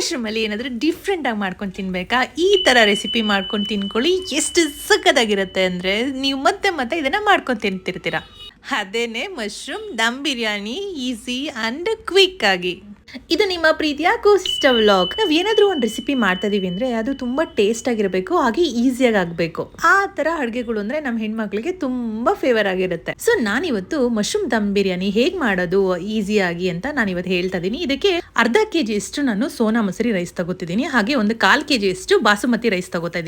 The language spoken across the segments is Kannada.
ಮಶ್ರೂಮಲ್ಲಿ ಏನಾದರೂ ಡಿಫ್ರೆಂಟಾಗಿ ಮಾಡ್ಕೊಂಡು ತಿನ್ಬೇಕಾ? ಈ ಥರ ರೆಸಿಪಿ ಮಾಡ್ಕೊಂಡು ತಿನ್ಕೊಳ್ಳಿ. ಎಷ್ಟು ಸಕ್ಕತ್ತಾಗಿರುತ್ತೆ ಅಂದರೆ ನೀವು ಮತ್ತೆ ಮತ್ತೆ ಇದನ್ನು ಮಾಡ್ಕೊಂಡು ತಿಂತಿರ್ತೀರ. ಅದೇನೆ mushroom dum biryani easy and quick ಆಗಿ. ಇದು ನಿಮ್ಮ ಪ್ರೀತಿಯ ಕೋಸಿಸ್ಟ ವ್ಲಾಗ್ ನಾವ್ ಏನಾದ್ರೂ ಒಂದು ರೆಸಿಪಿ ಮಾಡ್ತಾ ಇದೀವಿ ಅಂದ್ರೆ ಅದು ತುಂಬಾ ಟೇಸ್ಟ್ ಆಗಿರಬೇಕು, ಹಾಗೆ ಈಸಿಯಾಗಿ ಆಗಬೇಕು. ಆ ತರ ಅಡುಗೆಗಳು ಅಂದ್ರೆ ನಮ್ಮ ಹೆಣ್ಮಕ್ಳಿಗೆ ತುಂಬಾ ಫೇವರ್ ಆಗಿರುತ್ತೆ. ಸೊ ನಾನಿವತ್ತು ಮಶ್ರೂಮ್ ದಮ್ ಬಿರಿಯಾನಿ ಹೇಗ್ ಮಾಡೋದು ಈಸಿಯಾಗಿ ಅಂತ ನಾನು ಇವತ್ತು ಹೇಳ್ತಾ ಇದ್ದೀನಿ ಇದಕ್ಕೆ ಅರ್ಧ ಕೆಜಿ ಅಷ್ಟು ನಾನು ಸೋನಾ ಮಸೂರಿ ರೈಸ್ ತಗೋತಿದ್ದೀನಿ, ಹಾಗೆ ಒಂದು ಕಾಲ್ ಕೆಜಿ ಅಷ್ಟು ಬಾಸುಮತಿ ರೈಸ್ ತಗೋತಾ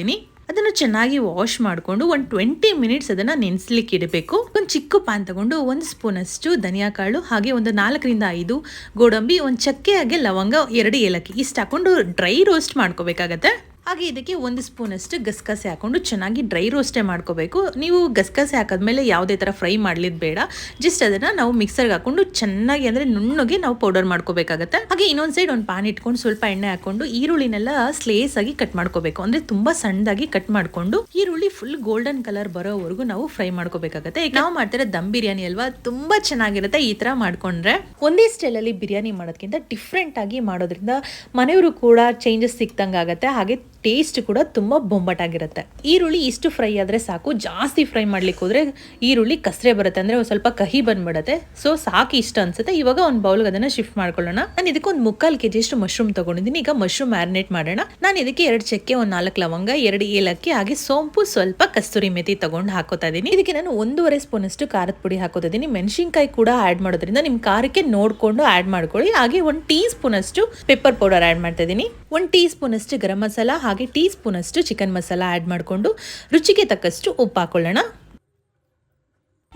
ಅದನ್ನು ಚೆನ್ನಾಗಿ ವಾಶ್ ಮಾಡಿಕೊಂಡು ಒಂದು ಟ್ವೆಂಟಿ ಮಿನಿಟ್ಸ್ ಅದನ್ನು ನೆನೆಸ್ಲಿಕ್ಕೆ ಇಡಬೇಕು. ಒಂದು ಚಿಕ್ಕ ಪ್ಯಾನ್ ತಗೊಂಡು ಒಂದು ಸ್ಪೂನ್ ಅಷ್ಟು ಧನಿಯಾ ಕಾಳು, ಹಾಗೆ ಒಂದು ನಾಲ್ಕರಿಂದ ಐದು ಗೋಡಂಬಿ, ಒಂದು ಚಕ್ಕೆ ಹಾಗೆ ಲವಂಗ, ಎರಡು ಏಲಕ್ಕಿ ಇಷ್ಟು ಹಾಕೊಂಡು ಡ್ರೈ ರೋಸ್ಟ್ ಮಾಡ್ಕೋಬೇಕಾಗತ್ತೆ. ಹಾಗೆ ಇದಕ್ಕೆ ಒಂದು ಸ್ಪೂನ್ ಅಷ್ಟು ಗಸಗಸೆ ಹಾಕ್ಕೊಂಡು ಚೆನ್ನಾಗಿ ಡ್ರೈ ರೋಸ್ಟೇ ಮಾಡ್ಕೋಬೇಕು. ನೀವು ಗಸಗಸೆ ಹಾಕಿದ್ಮೇಲೆ ಯಾವುದೇ ಥರ ಫ್ರೈ ಮಾಡಲಿದ್ದು ಬೇಡ. ಜಸ್ಟ್ ಅದನ್ನು ನಾವು ಮಿಕ್ಸರ್ಗೆ ಹಾಕೊಂಡು ಚೆನ್ನಾಗಿ ಅಂದರೆ ನುಣ್ಣಗೆ ನಾವು ಪೌಡರ್ ಮಾಡ್ಕೋಬೇಕಾಗತ್ತೆ. ಹಾಗೆ ಇನ್ನೊಂದು ಸೈಡ್ ಒಂದು ಪಾನ್ ಇಟ್ಕೊಂಡು ಸ್ವಲ್ಪ ಎಣ್ಣೆ ಹಾಕೊಂಡು ಈರುಳ್ಳಿನೆಲ್ಲ ಸ್ಲೇಸ್ ಆಗಿ ಕಟ್ ಮಾಡ್ಕೋಬೇಕು. ಅಂದರೆ ತುಂಬ ಸಣ್ಣದಾಗಿ ಕಟ್ ಮಾಡಿಕೊಂಡು ಈರುಳ್ಳಿ ಫುಲ್ ಗೋಲ್ಡನ್ ಕಲರ್ ಬರೋವರೆಗೂ ನಾವು ಫ್ರೈ ಮಾಡ್ಕೋಬೇಕಾಗತ್ತೆ. ಈಗ ನಾವು ಮಾಡ್ತಾರೆ ದಮ್ ಬಿರಿಯಾನಿ ಅಲ್ವಾ ತುಂಬ ಚೆನ್ನಾಗಿರುತ್ತೆ ಈ ಥರ ಮಾಡ್ಕೊಂಡ್ರೆ. ಒಂದೇ ಸ್ಟೈಲಲ್ಲಿ ಬಿರಿಯಾನಿ ಮಾಡೋದಕ್ಕಿಂತ ಡಿಫ್ರೆಂಟಾಗಿ ಮಾಡೋದ್ರಿಂದ ಮನೆಯವರು ಕೂಡ ಚೇಂಜಸ್ ಸಿಕ್ತಂಗೆ ಆಗುತ್ತೆ ಹಾಗೆ ಟೇಸ್ಟ್ ಕೂಡ ತುಂಬ ಬೊಂಬಟಾಗಿರುತ್ತೆ. ಈರುಳ್ಳಿ ಇಷ್ಟು ಫ್ರೈ ಆದರೆ ಸಾಕು. ಜಾಸ್ತಿ ಫ್ರೈ ಮಾಡ್ಲಿಕ್ಕೆ ಹೋದರೆ ಈರುಳ್ಳಿ ಕಸರೆ ಬರುತ್ತೆ. ಅಂದರೆ ಸ್ವಲ್ಪ ಕಹಿ ಬಂದ್ಬಿಡುತ್ತೆ. ಸೊ ಸಾಕು ಇಷ್ಟ ಅನ್ಸುತ್ತೆ. ಇವಾಗ ಒಂದು ಬೌಲ್ಗೆ ಅದನ್ನು ಶಿಫ್ಟ್ ಮಾಡ್ಕೊಳ್ಳೋಣ. ನಾನು ಇದಕ್ಕೆ ಒಂದು ಮುಕ್ಕಾಲು ಕೆ ಜಿಯಷ್ಟು ಮಶ್ರೂಮ್ ತೊಗೊಂಡಿದ್ದೀನಿ. ಈಗ ಮಶ್ರೂಮ್ ಮ್ಯಾರಿನೇಟ್ ಮಾಡೋಣ. ನಾನು ಇದಕ್ಕೆ ಎರಡು ಚಕ್ಕೆ, ಒಂದು ನಾಲ್ಕು ಲವಂಗ, ಎರಡು ಏಲಕ್ಕಿ, ಹಾಗೆ ಸೋಂಪು ಸ್ವಲ್ಪ ಕಸ್ತೂರಿ ಮೆತಿ ತೊಗೊಂಡು ಹಾಕೋತಾ ಇದ್ದೀನಿ. ಇದಕ್ಕೆ ನಾನು ಒಂದೂವರೆ ಸ್ಪೂನ್ ಅಷ್ಟು ಖಾರದ ಪುಡಿ ಹಾಕೋತಾ ಇದ್ದೀನಿ. ಮೆಣಸಿನ್ಕಾಯಿ ಕೂಡ ಆ್ಯಡ್ ಮಾಡೋದ್ರಿಂದ ನಿಮ್ಮ ಖಾರಕ್ಕೆ ನೋಡಿಕೊಂಡು ಆ್ಯಡ್ ಮಾಡ್ಕೊಳ್ಳಿ. ಹಾಗೆ ಒಂದು ಟೀ ಸ್ಪೂನ್ ಅಷ್ಟು ಪೆಪ್ಪರ್ ಪೌಡರ್ ಆ್ಯಡ್ ಮಾಡ್ತಾ ಇದ್ದೀನಿ. ಒಂದು ಟೀ ಸ್ಪೂನಷ್ಟು ಗರಂ ಮಸಾಲ ಹಾಗೆ ಟೀ ಸ್ಪೂನಷ್ಟು ಚಿಕನ್ ಮಸಾಲ ಆ್ಯಡ್ ಮಾಡಿಕೊಂಡು ರುಚಿಗೆ ತಕ್ಕಷ್ಟು ಉಪ್ಪು ಹಾಕೊಳ್ಳೋಣ.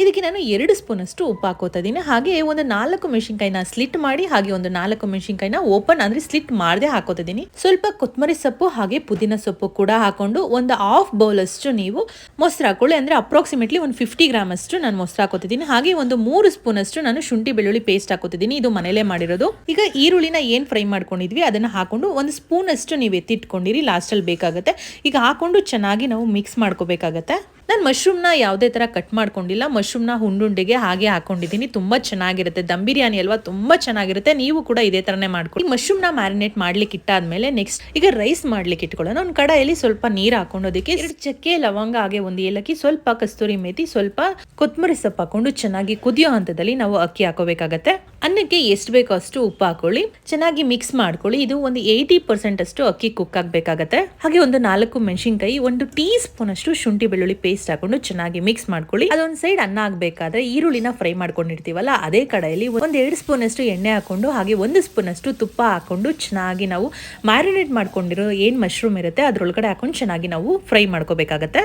ಇದಕ್ಕೆ ನಾನು ಎರಡು ಸ್ಪೂನ್ ಅಷ್ಟು ಉಪ್ಪು ಹಾಕೋತಾ ಹಾಗೆ ಒಂದು ನಾಲ್ಕು ಮೆಣಸಿನ್ಕಾಯಿನ ಸ್ಲಿಟ್ ಮಾಡಿ, ಹಾಗೆ ಒಂದು ನಾಲ್ಕು ಮೆಣಸಿನ್ಕಾಯಿನ ಓಪನ್ ಅಂದ್ರೆ ಸ್ಲಿಟ್ ಮಾಡದೆ ಹಾಕೋತಾ ಸ್ವಲ್ಪ ಕೊತ್ತಂಬರಿ ಸೊಪ್ಪು ಹಾಗೆ ಪುದೀನ ಸೊಪ್ಪು ಕೂಡ ಹಾಕೊಂಡು ಒಂದು ಹಾಫ್ ಬೌಲ್ ಅಷ್ಟು ನೀವು ಮೊಸರು ಹಾಕೊಳ್ಳಿ. ಅಂದ್ರೆ ಅಪ್ರಾಕ್ಸಿಮೇಟ್ಲಿ ಒಂದು ಫಿಫ್ಟಿ ಗ್ರಾಮ್ ಅಷ್ಟು ನಾನು ಮೊಸರು ಹಾಕೋತಿದ್ದೀನಿ. ಹಾಗೆ ಒಂದು ಮೂರು ಸ್ಪೂನ್ ಅಷ್ಟು ನಾನು ಶುಂಠಿ ಬೆಳ್ಳುಳ್ಳಿ ಪೇಸ್ಟ್ ಹಾಕೋತಿದ್ದೀನಿ. ಇದು ಮನೆಯಲ್ಲೇ ಮಾಡಿರೋದು. ಈಗ ಈರುಳ್ಳಿನ ಏನ್ ಫ್ರೈ ಮಾಡ್ಕೊಂಡಿದ್ವಿ, ಅದನ್ನ ಹಾಕೊಂಡು ಒಂದು ಸ್ಪೂನ್ ಅಷ್ಟು ನೀವು ಎತ್ತಿಟ್ಕೊಂಡಿರಿ ಲಾಸ್ಟಲ್ಲಿ ಬೇಕಾಗುತ್ತೆ. ಈಗ ಹಾಕೊಂಡು ಚೆನ್ನಾಗಿ ನಾವು ಮಿಕ್ಸ್ ಮಾಡ್ಕೋಬೇಕಾಗತ್ತೆ. ನಾನು ಮಶ್ರೂಮ್ನ ಯಾವುದೇ ಥರ ಕಟ್ ಮಾಡ್ಕೊಂಡಿಲ್ಲ. ಮಶ್ರೂಮ್ನ ಹುಂಡುಂಡಿಗೆ ಹಾಗೆ ಹಾಕೊಂಡಿದ್ದೀನಿ ತುಂಬ ಚೆನ್ನಾಗಿರುತ್ತೆ. ದಮ್ ಬಿರಿಯಾನಿ ಅಲ್ವಾ ತುಂಬ ಚೆನ್ನಾಗಿರುತ್ತೆ. ನೀವು ಕೂಡ ಇದೇ ಥರನೇ ಮಾಡ್ಕೊಳ್ಳಿ ಮಶ್ರೂಮ್ನ ಮ್ಯಾರಿನೇಟ್ ಮಾಡ್ಲಿಕ್ಕೆ ಇಟ್ಟಾದ್ಮೇಲೆ ನೆಕ್ಸ್ಟ್ ಈಗ ರೈಸ್ ಮಾಡ್ಲಿಕ್ಕೆ ಇಟ್ಕೊಳ್ಳೋಣ. ಒಂದು ಕಡಾಯಲ್ಲಿ ಸ್ವಲ್ಪ ನೀರು ಹಾಕೊಂಡೋದಕ್ಕೆ ಎರಡು ಚಕ್ಕೆ ಲವಂಗ ಹಾಗೆ ಒಂದು ಏಲಕ್ಕಿ, ಸ್ವಲ್ಪ ಕಸ್ತೂರಿ ಮೇತಿ, ಸ್ವಲ್ಪ ಕೊತ್ತಂಬರಿ ಸೊಪ್ಪು ಹಾಕೊಂಡು ಚೆನ್ನಾಗಿ ಕುದಿಯೋ ಹಂತದಲ್ಲಿ ನಾವು ಅಕ್ಕಿ ಹಾಕೋಬೇಕಾಗತ್ತೆ. ಅನ್ನಕ್ಕೆ ಎಷ್ಟು ಬೇಕೋ ಅಷ್ಟು ಉಪ್ಪು ಹಾಕೊಳ್ಳಿ. ಚೆನ್ನಾಗಿ ಮಿಕ್ಸ್ ಮಾಡ್ಕೊಳ್ಳಿ. ಇದು ಒಂದು ಏಯ್ಟಿ ಪರ್ಸೆಂಟ್ ಅಷ್ಟು ಅಕ್ಕಿ ಕುಕ್ ಆಗಬೇಕಾಗತ್ತೆ. ಹಾಗೆ ಒಂದು ನಾಲ್ಕು ಮೆಣಸಿನ್ಕಾಯಿ, ಒಂದು ಟೀ ಸ್ಪೂನ್ ಅಷ್ಟು ಶುಂಠಿ ಬೆಳ್ಳುಳ್ಳಿ ಪೇಸ್ಟ್ ಹಾಕೊಂಡು ಚೆನ್ನಾಗಿ ಮಿಕ್ಸ್ ಮಾಡ್ಕೊಳ್ಳಿ. ಅದೊಂದು ಸೈಡ್ ಅನ್ನ ಆಗಬೇಕಾದ್ರೆ ಈರುಳ್ಳಿನ ಫ್ರೈ ಮಾಡ್ಕೊಂಡಿರ್ತೀವಲ್ಲ, ಅದೇ ಕಡೆಯಲ್ಲಿ ಒಂದು ಎರಡು ಸ್ಪೂನ್ ಅಷ್ಟು ಎಣ್ಣೆ ಹಾಕೊಂಡು, ಹಾಗೆ ಒಂದು ಸ್ಪೂನ್ ಅಷ್ಟು ತುಪ್ಪ ಹಾಕೊಂಡು ಚೆನ್ನಾಗಿ ನಾವು ಮ್ಯಾರಿನೇಟ್ ಮಾಡ್ಕೊಂಡಿರೋ ಏನು ಮಶ್ರೂಮ್ ಇರುತ್ತೆ ಅದ್ರೊಳಗಡೆ ಹಾಕೊಂಡು ಚೆನ್ನಾಗಿ ನಾವು ಫ್ರೈ ಮಾಡ್ಕೋಬೇಕಾಗತ್ತೆ.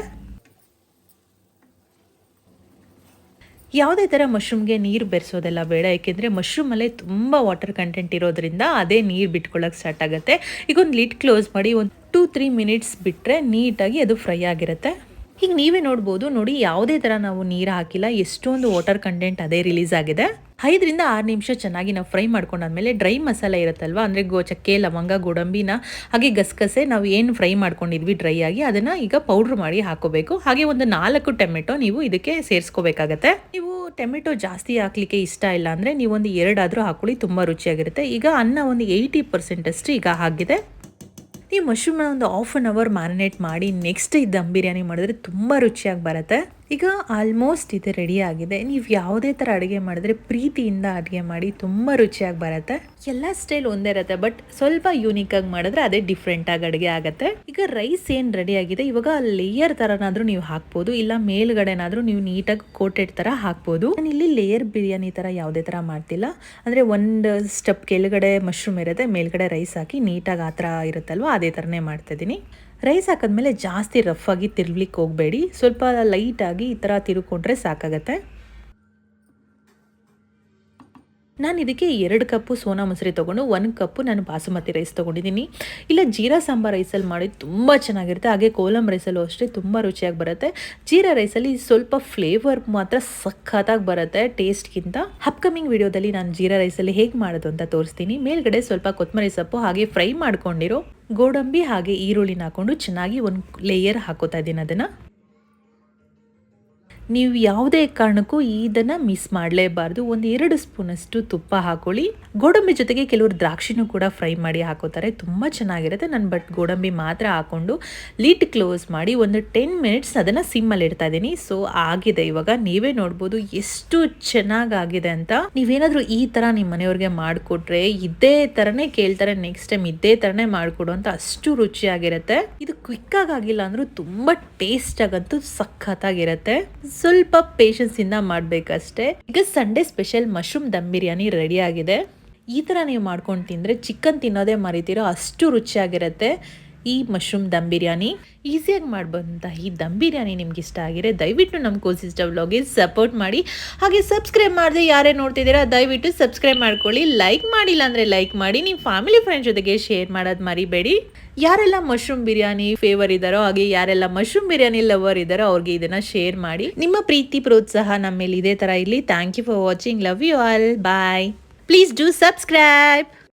ಯಾವುದೇ ಥರ ಮಶ್ರೂಮ್ಗೆ ನೀರು ಬೆರೆಸೋದೆಲ್ಲ ಬೇಡ, ಏಕೆಂದರೆ ಮಶ್ರೂಮಲ್ಲೇ ತುಂಬ ವಾಟರ್ ಕಂಟೆಂಟ್ ಇರೋದ್ರಿಂದ ಅದೇ ನೀರು ಬಿಟ್ಕೊಳ್ಳೋಕೆ ಸ್ಟಾರ್ಟ್ ಆಗುತ್ತೆ. ಈಗ ಒಂದು ಲಿಡ್ ಕ್ಲೋಸ್ ಮಾಡಿ ಒಂದು ಟೂ ತ್ರೀ ಮಿನಿಟ್ಸ್ ಬಿಟ್ಟರೆ ನೀಟಾಗಿ ಅದು ಫ್ರೈ ಆಗಿರುತ್ತೆ. ಈಗ ನೀವೇ ನೋಡ್ಬೋದು. ನೋಡಿ, ಯಾವುದೇ ಥರ ನಾವು ನೀರು ಹಾಕಿಲ್ಲ. ಎಷ್ಟೊಂದು ವಾಟರ್ ಕಂಟೆಂಟ್ ಅದೇ ರಿಲೀಸ್ ಆಗಿದೆ. ಐದರಿಂದ ಆರು ನಿಮಿಷ ಚೆನ್ನಾಗಿ ನಾವು ಫ್ರೈ ಮಾಡ್ಕೊಂಡಾದ್ಮೇಲೆ ಡ್ರೈ ಮಸಾಲೆ ಇರುತ್ತಲ್ವ? ಅಂದರೆ ಗೋ ಚಕ್ಕೆ ಲವಂಗ, ಗೋಡಂಬಿನ ಹಾಗೆ ಗಸಗಸೆ ನಾವು ಏನು ಫ್ರೈ ಮಾಡ್ಕೊಂಡಿದ್ವಿ ಡ್ರೈ ಆಗಿ ಅದನ್ನು ಈಗ ಪೌಡ್ರ್ ಮಾಡಿ ಹಾಕೋಬೇಕು. ಹಾಗೆ ಒಂದು ನಾಲ್ಕು ಟೊಮೆಟೊ ನೀವು ಇದಕ್ಕೆ ಸೇರಿಸ್ಕೋಬೇಕಾಗತ್ತೆ. ನೀವು ಟೊಮೆಟೊ ಜಾಸ್ತಿ ಹಾಕ್ಲಿಕ್ಕೆ ಇಷ್ಟ ಇಲ್ಲ ಅಂದರೆ ನೀವೊಂದು ಎರಡಾದರೂ ಹಾಕೊಳ್ಳಿ, ತುಂಬ ರುಚಿಯಾಗಿರುತ್ತೆ. ಈಗ ಅನ್ನ ಒಂದು ಏಯ್ಟಿ ಪರ್ಸೆಂಟ್ ಅಷ್ಟು ಈಗ ಆಗಿದೆ ಈ ಮಶ್ರೂಮ್ನ ಒಂದು ಆಫ್ ಆನ್ ಅವರ್ ಮ್ಯಾರಿನೇಟ್ ಮಾಡಿ ನೆಕ್ಸ್ಟ್ ಈ ದಮ್ ಬಿರಿಯಾನಿ ಮಾಡಿದ್ರೆ ತುಂಬ ರುಚಿಯಾಗಿ ಬರುತ್ತೆ. ಈಗ ಆಲ್ಮೋಸ್ಟ್ ಇದು ರೆಡಿ ಆಗಿದೆ. ನೀವು ಯಾವುದೇ ಥರ ಅಡುಗೆ ಮಾಡಿದ್ರೆ ಪ್ರೀತಿಯಿಂದ ಅಡುಗೆ ಮಾಡಿ ತುಂಬ ರುಚಿಯಾಗಿ ಬರುತ್ತೆ. ಎಲ್ಲ ಸ್ಟೈಲ್ ಒಂದೇ ಇರುತ್ತೆ ಬಟ್ ಸ್ವಲ್ಪ ಯೂನಿಕ್ ಆಗಿ ಮಾಡಿದ್ರೆ ಅದೇ ಡಿಫ್ರೆಂಟ್ ಆಗಿ ಅಡುಗೆ ಆಗುತ್ತೆ. ಈಗ ರೈಸ್ ಏನು ರೆಡಿ ಆಗಿದೆ? ಇವಾಗ ಲೇಯರ್ ಥರನಾದರೂ ನೀವು ಹಾಕ್ಬೋದು, ಇಲ್ಲ ಮೇಲ್ಗಡೆನಾದರೂ ನೀವು ನೀಟಾಗಿ ಕೋಟೆಡ್ ಥರ ಹಾಕ್ಬೋದು. ನಾನು ಇಲ್ಲಿ ಲೇಯರ್ ಬಿರಿಯಾನಿ ಥರ ಯಾವುದೇ ಥರ ಮಾಡ್ತಿಲ್ಲ. ಅಂದರೆ ಒಂದು ಸ್ಟೆಪ್ ಕೆಳಗಡೆ ಮಶ್ರೂಮ್ ಇರುತ್ತೆ, ಮೇಲ್ಗಡೆ ರೈಸ್ ಹಾಕಿ ನೀಟಾಗಿ ಆ ಥರ ಇರುತ್ತಲ್ವ, ಅದೇ ಥರನೇ ಮಾಡ್ತಾಯಿದ್ದೀನಿ ರೈಸ್ ಹಾಕಿದ್ಮೇಲೆ ಜಾಸ್ತಿ ರಫ್ ಆಗಿ ತಿರ್ಲಿಕ್ಕೆ ಹೋಗಬೇಡಿ. ಸ್ವಲ್ಪ ಲೈಟಾಗಿ ಈ ಥರ ತಿರುಕೊಂಡ್ರೆ ಸಾಕಾಗತ್ತೆ. ನಾನು ಇದಕ್ಕೆ ಎರಡು ಕಪ್ಪು ಸೋನಾ ಮೊಸರಿ ತೊಗೊಂಡು, ಒಂದು ಕಪ್ಪು ನಾನು ಬಾಸುಮತಿ ರೈಸ್ ತೊಗೊಂಡಿದ್ದೀನಿ ಇಲ್ಲ, ಜೀರಾ ಸಾಂಬಾರ್ ರೈಸಲ್ಲಿ ಮಾಡಿ ತುಂಬ ಚೆನ್ನಾಗಿರುತ್ತೆ. ಹಾಗೆ ಕೋಲಂ ರೈಸಲ್ಲೂ ಅಷ್ಟೇ ತುಂಬ ರುಚಿಯಾಗಿ ಬರುತ್ತೆ. ಜೀರಾ ರೈಸಲ್ಲಿ ಸ್ವಲ್ಪ ಫ್ಲೇವರ್ ಮಾತ್ರ ಸಖತ್ತಾಗಿ ಬರುತ್ತೆ ಟೇಸ್ಟ್ಗಿಂತ ಅಪ್ಕಮಿಂಗ್ ವಿಡಿಯೋದಲ್ಲಿ ನಾನು ಜೀರಾ ರೈಸಲ್ಲಿ ಹೇಗೆ ಮಾಡೋದು ಅಂತ ತೋರಿಸ್ತೀನಿ. ಮೇಲ್ಗಡೆ ಸ್ವಲ್ಪ ಕೊತ್ತಂಬರಿ ಸೊಪ್ಪು, ಹಾಗೆ ಫ್ರೈ ಮಾಡ್ಕೊಂಡಿರೋ ಗೋಡಂಬಿ ಹಾಗೆ ಈರುಳ್ಳಿನ ಹಾಕೊಂಡು ಚೆನ್ನಾಗಿ ಒಂದು ಲೇಯರ್ ಹಾಕೋತಾ ಇದ್ದೀನಿ ಅದನ್ನು. ನೀವು ಯಾವುದೇ ಕಾರಣಕ್ಕೂ ಇದನ್ನ ಮಿಸ್ ಮಾಡಲೇಬಾರ್ದು. ಒಂದು ಎರಡು ಸ್ಪೂನಷ್ಟು ತುಪ್ಪ ಹಾಕೊಳ್ಳಿ. ಗೋಡಂಬಿ ಜೊತೆಗೆ ಕೆಲವರು ದ್ರಾಕ್ಷಿನೂ ಕೂಡ ಫ್ರೈ ಮಾಡಿ ಹಾಕೋತಾರೆ. ತುಂಬ ಚೆನ್ನಾಗಿರುತ್ತೆ. ನಾನು ಬಟ್ ಗೋಡಂಬಿ ಮಾತ್ರ ಹಾಕೊಂಡು ಲಿಡ್ ಕ್ಲೋಸ್ ಮಾಡಿ ಒಂದು ಟೆನ್ ಮಿನಿಟ್ಸ್ ಅದನ್ನು ಸಿಮ್ಮಲ್ಲಿ ಇಡ್ತಾ ಇದ್ದೀನಿ. ಸೊ ಆಗಿದೆ. ಇವಾಗ ನೀವೇ ನೋಡ್ಬೋದು ಎಷ್ಟು ಚೆನ್ನಾಗಾಗಿದೆ ಅಂತ. ನೀವೇನಾದರೂ ಈ ಥರ ನಿಮ್ಮ ಮನೆಯವ್ರಿಗೆ ಮಾಡಿಕೊಟ್ರೆ, ಇದೇ ಥರನೇ ಕೇಳ್ತಾರೆ ನೆಕ್ಸ್ಟ್ ಟೈಮ್ ಇದೇ ಥರನೇ ಮಾಡಿಕೊಡು ಅಂತ ಅಷ್ಟು ರುಚಿಯಾಗಿರುತ್ತೆ. ಇದು ಕ್ವಿಕ್ಕಾಗಿ ಆಗಿಲ್ಲ ಅಂದ್ರೂ ತುಂಬ ಟೇಸ್ಟ್ ಆಗಂತೂ ಸಖತ್ತಾಗಿರುತ್ತೆ. ಸ್ವಲ್ಪ ಪೇಷನ್ಸ್ ಇಂದ ಮಾಡ್ಬೇಕಷ್ಟೇ. ಈಗ Sunday special mushroom dum biryani ready ಆಗಿದೆ. ಈ ಥರ ನೀವು ಮಾಡ್ಕೊಂಡು ತಿಂದರೆ ಚಿಕನ್ ತಿನ್ನೋದೇ ಮರಿತೀರೋ ಅಷ್ಟು ರುಚಿಯಾಗಿರುತ್ತೆ. ಈ ಮಶ್ರೂಮ್ ದಮ್ ಬಿರಿಯಾನಿ. ಈಸಿಯಾಗಿ ಮಾಡ್ಬಂತ ಈ ದಮ್ ಬಿರಿಯಾನಿ ನಿಮ್ಗೆ ಇಷ್ಟ ಆಗಿದ್ರೆ ದಯವಿಟ್ಟು ನಮ್ಮ ಕೋಸಿಸ್ಟ ವ್ಲಾಗ್ಗೆ ಸಪೋರ್ಟ್ ಮಾಡಿ. ಹಾಗೆ ಸಬ್ಸ್ಕ್ರೈಬ್ ಮಾಡಿದೆ ಯಾರೇ ನೋಡ್ತಿದ್ದೀರಾ, ದಯವಿಟ್ಟು ಸಬ್ಸ್ಕ್ರೈಬ್ ಮಾಡ್ಕೊಳ್ಳಿ ಲೈಕ್ ಮಾಡಿಲ್ಲ ಅಂದರೆ ಲೈಕ್ ಮಾಡಿ, ನಿಮ್ಮ ಫ್ಯಾಮಿಲಿ ಫ್ರೆಂಡ್ಸ್ ಜೊತೆಗೆ ಶೇರ್ ಮಾಡೋದು ಮರಿಬೇಡಿ. ಯಾರೆಲ್ಲ ಮಶ್ರೂಮ್ ಬಿರಿಯಾನಿ ಫೇವರ್ ಇದ್ದಾರೋ, ಹಾಗೆ ಯಾರೆಲ್ಲ ಮಶ್ರೂಮ್ ಬಿರಿಯಾನಿ ಲವರ್ ಇದ್ದಾರೋ, ಅವ್ರಿಗೆ ಇದನ್ನು ಶೇರ್ ಮಾಡಿ. ನಿಮ್ಮ ಪ್ರೀತಿ, ಪ್ರೋತ್ಸಾಹ ನಮ್ಮ ಮೇಲೆ ಇದೇ ಥರ ಇರಲಿ. Thank you for watching love you all bye please do subscribe